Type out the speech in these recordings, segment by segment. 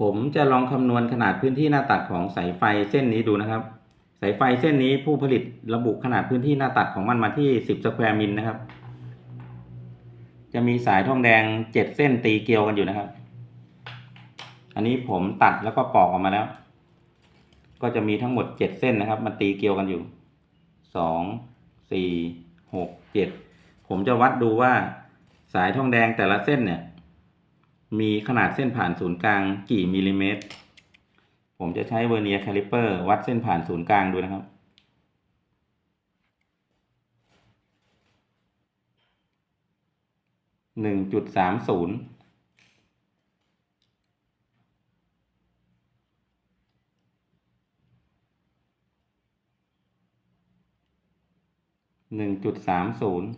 ผมจะลองคำนวณขนาดพื้นที่หน้าตัดของสายไฟเส้นนี้ดูนะครับ สายไฟเส้นนี้ผู้ผลิตระบุขนาดพื้นที่หน้าตัดของมันมาที่ 10สแควร์มิลนะครับ จะมีสายทองแดง 7 เส้นตีเกลียวกันอยู่นะครับ อันนี้ผมตัดแล้วก็ปอกออกมาแล้ว ก็จะมีทั้งหมด 7 เส้นนะครับมันตีเกลียวกันอยู่ 2 4 6 7 ผมจะวัดดูว่าสายทองแดงแต่ละเส้นเนี่ย มีขนาดเส้นผ่านศูนย์กลางกี่มิลลิเมตร ผมจะใช้เวอร์เนียร์แคลิเปอร์วัดเส้นผ่านศูนย์กลางดูนะครับ หนึ่งจุดสามศูนย์หนึ่งจุดสามศูนย์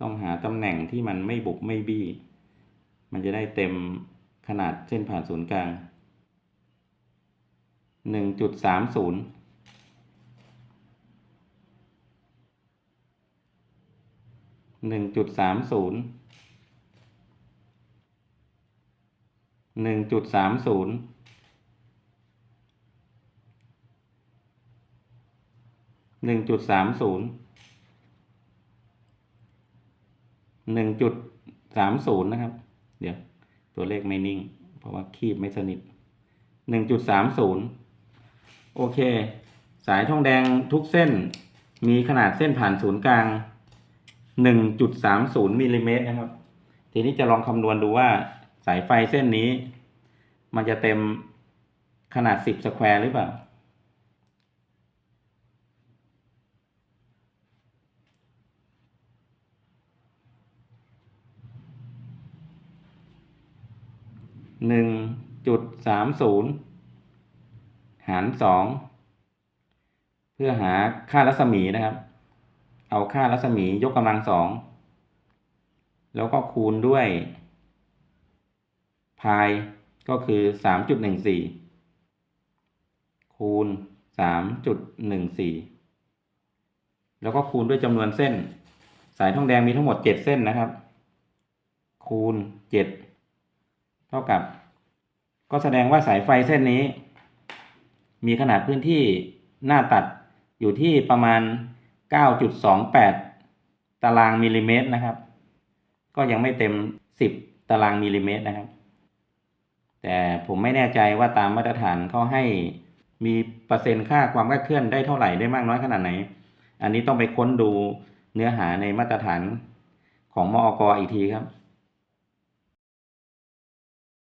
ต้องหาตำแหน่งที่มันไม่บุบไม่บี้ มันจะได้เต็มขนาดเส้นผ่านศูนย์กลางหนึ่งจุดสามศูนย์หนึ่งจุดสามศูนย์หนึ่งจุดสามศูนย์หนึ่งจุดสามศูนย์ หนึ่งจุดสามศูนย์นะครับ เดี๋ยวตัวเลขไม่นิ่ง เพราะว่าคีบไม่สนิทหนึ่งจุดสามศูนย์โอเค สายทองแดงทุกเส้นมีขนาดเส้นผ่านศูนย์กลางหนึ่งจุดสามศูนย์มิลลิเมตรนะครับ ทีนี้จะลองคำนวณดูว่าสายไฟเส้นนี้ มันจะเต็มขนาดสิบสแควร์หรือเปล่า หนึ่งจุดสามศูนย์หารสองเพื่อหาค่ารัศมีนะครับ เอาค่ารัศมียกกำลังสองแล้วก็คูณด้วยพายก็คือสามจุดหนึ่งสี่คูณสามจุดหนึ่งสี่แล้วก็คูณด้วยจำนวนเส้น สายทองแดงมีทั้งหมดเจ็ดเส้นนะครับ คูณเจ็ด เท่ากับ ก็แสดงว่าสายไฟเส้นนี้ มีขนาดพื้นที่หน้าตัดอยู่ที่ประมาณ 9.28 ตารางมิลลิเมตรนะครับ ก็ยังไม่เต็ม 10 ตารางมิลลิเมตรนะครับ แต่ผมไม่แน่ใจว่าตามมาตรฐานเขาให้มีเปอร์เซ็นต์ค่าความคลาดเคลื่อนได้เท่าไหร่ได้มากน้อยขนาดไหน อันนี้ต้องไปค้นดูเนื้อหาในมาตรฐานของมอกอีกทีครับ